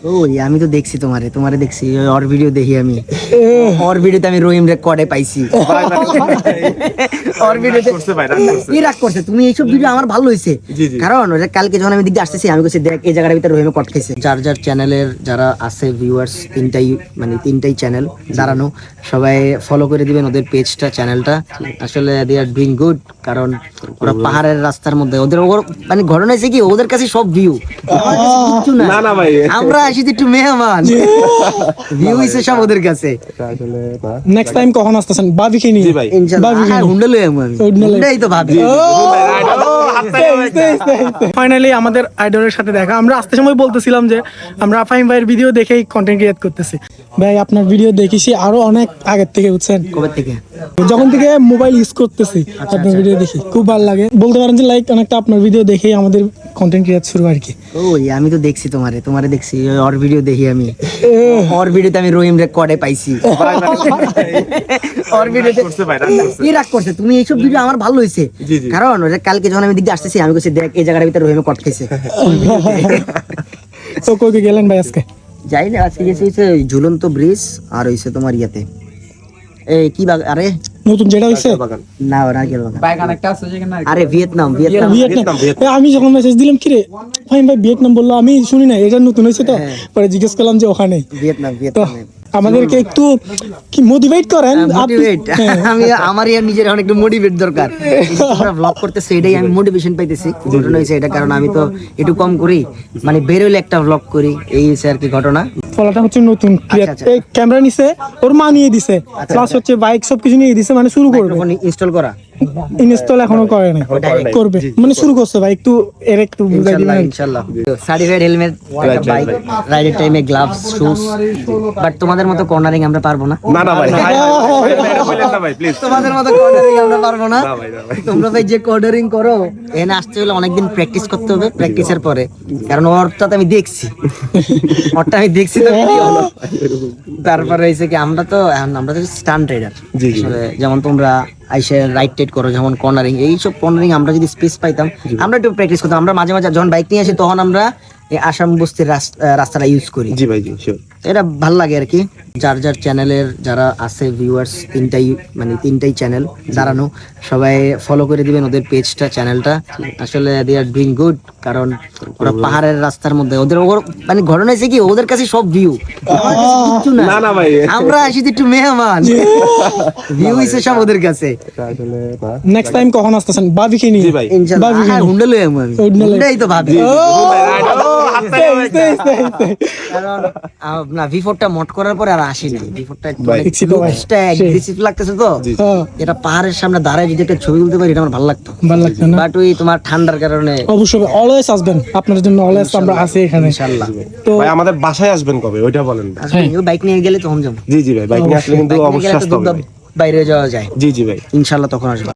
ওই আমি তো দেখছি তোমারে তোমারে দেখছি ওর ভিডিও দেখি আমি। ওর ভিডিওতে আমি রহিম রেকর্ডে পাইছি। ওর ভিডিওতে। কি রাগ করছে। তুমি এইসব ভিডিও আমার ভালো হয়েছে। কারণ কালকে যখন আমি দিকে আসতেছি আমি বলছি দেখ এই জায়গার ভিতরে রহিমে কট খাইছে। যার যার চ্যানেলের যারা আছে ভিউয়ার্স তিনটাই মানে তিনটাই চ্যানেল দাঁড়ানো। সবাই ফলো করে দিবেন ওদের পেজটা চ্যানেলটা আসলে দে আর ডুইং গুড কারণ ওরা পাহাড়ের রাস্তার মধ্যে ওদের ওর মানে ঘটনা হয়েছে কি ওদের কাছে সব ভিউ না না, না ভাই। আমরা আসি তো একটু মেহমান। ভিউ হইছে সব ওদের কাছে নেক্সট টাইম কখন আসতেছেন? জি ভাই। ভাবি হুন্ডা লই আমি। হুন্ডাই তো ভাবি। ফাইনালি আমাদের আইডলের সাথে দেখা। আমরা আসতে সময় বলতেছিলাম যে আমরা ফাইম ভাইয়ের ভিডিও দেখেই কন্টেন্ট ক্রিয়েট করতেছি। ভাই আপনার ভিডিও দেখেছি আরও অনেক আগের থেকে বুঝছেন? কবে থেকে? যখন থেকে মোবাইল ইউজ করতেছি আপনার ভিডিও দেখি। খুব ভালো লাগে। বলতে পারেন যে লাইক অনেকটা আপনার ভিডিও দেখেই আমাদের কন্টেন্ট ক্রিয়েট শুরু আর কি? ওই আমি তো দেখছি তোমারে তোমারে দেখছি ওর ভিডিও দেখি আমি। ওর ভিডিওতে আমি রহিম রেকর্ডে পাইছি। ওর ভিডিওতে রাগ করছে। কি রাগ করছে। তুমি এইসব ভিডিও আমার ভালো হয়েছে। কারণ কালকে যখন আমি দিকে আসতেছি আমি বলছি দেখ এই জায়গার ভিতরে রহিমে কট খাইছে। তো কই গেলেন ভাই আজকে? যাই না আজকে গেছি ঝুলন্ত ব্রিজ আর হইছে তোমার ইয়াতে। এই কি আরে নতুন যেটা বাগান। না ওরা গেল আরে ভিয়েতনাম ভিয়েতনাম। ভিয়েতনাম। আমি যখন মেসেজ দিলাম কি রে ফাইন ভাই ভিয়েতনাম বলল আমি শুনি না এটা নতুন হয়েছে তো? পরে জিজ্ঞেস করলাম যে ওখানে? ভিয়েতনাম ভিয়েতনামে। আমাদেরকে একটু কি মোটিভেট করেন? মোটিভেট হ্যাঁ। আমি আমার ইয়ার নিজের এখন একটু মোটিভেট দরকার। ব্লগ করতেছে এটাই আমি মোটিভেশন পাইতেছি। ঘটনা হয়েছে এটা কারণ আমি তো একটু কম করি। মানে বেরোলে একটা ব্লগ করি এই হচ্ছে আর কি ঘটনা। ফলাটা হচ্ছে নতুন। আচ্ছা, আচ্ছা। এই ক্যামেরা নিছে ওর মানিয়ে দিছে। প্লাস হচ্ছে বাইক সবকিছু নিয়ে দিছে মানে শুরু করবে। ইনস্টল করা। ইনস্টল এখনও করে নাই করবে। মানে শুরু করছে ভাই একটু এর একটু বুঝাই দিবেন ইনশাল্লাহ। সার্টিফাইড হেলমেট বাইক রাইডের টাইমে গ্লাভস শুজ বাট তোমাদের মতো কর্নারিং আমরা পারব না। না না ভাই। এটা বললেন না ভাই প্লিজ তোমাদের মতো কর্নারিং আমরা পারব না। তোমরা ভাই যে কর্নারিং করো এখানে আসতে হলে অনেকদিন প্র্যাকটিস করতে হবে প্র্যাকটিসের পরে। কারণ ওরটা তো আমি দেখছি। ওরটা আমি দেখছি তো। তারপরে হয়েছে কি আমরা তো এখন আমরা তো স্টান্ট রাইডার। যেমন তোমরা আইসে রাইট টাইট করো যেমন কর্নারিং এইসব কর্নারিং আমরা যদি স্পেস পাইতাম আমরা একটু প্র্যাকটিস করতাম। আমরা মাঝে মাঝে যখন বাইক নিয়ে আসি তখন আমরা এই আসাম বস্তির রাস্তাটা ইউজ করি। জি ভাই জি এটা ভালো লাগে আর কি। যার যার চ্যানেলের যারা আছে ভিউয়ার্স তিনটাই মানে তিনটাই চ্যানেল দাঁড়ানো সবাই ফলো করে দিবেন ওদের পেজটা চ্যানেলটা আসলে দে আর ডুইং গুড কারণ ওরা পাহাড়ের রাস্তার মধ্যে ওদের ওর মানে ঘটনা হয়েছে কি ওদের কাছে সব ভিউ না না ভাই। আমরা আসি তো একটু মেহমান। ভিউ হইছে সব ওদের কাছে। নেক্সট টাইম কখন আসতেছেন? ভাবিকে নিয়ে। জি ভাই। ইনশাআল্লাহ ভাবি হ্যাঁ হুন্ডা লই আমি। হুন্ডাই তো ভাবি। না ভি ফোরটা করার পরে আর আসি নাই। ভি ফোরটা ভাই, দেখছি তো ভাই। অ্যাগ্রেসিভ লাগতেছে তো। এটা পাহাড়ের সামনে দাঁড়ায় যদি একটা ছবি তুলতে পারি এটা আমার ভালো লাগতো। ভালো লাগছে না? বাট ওই তোমার ঠান্ডার কারণে অবশ্যই অলওয়েজ আসবেন। আপনার জন্য অলওয়েজ আমরা আছি এখানে। ইনশাআল্লাহ তো ভাই আমাদের বাসায় আসবেন কবে? ওইটা বলেন বাইক নিয়ে গেলে তখন যাব। জি জি ভাই বাইক নিয়ে আসলে কিন্তু অবশ্যই আসতে হবে বাইরে যাওয়া যায়। জি জি ভাই। ইনশাআল্লাহ তখন আসব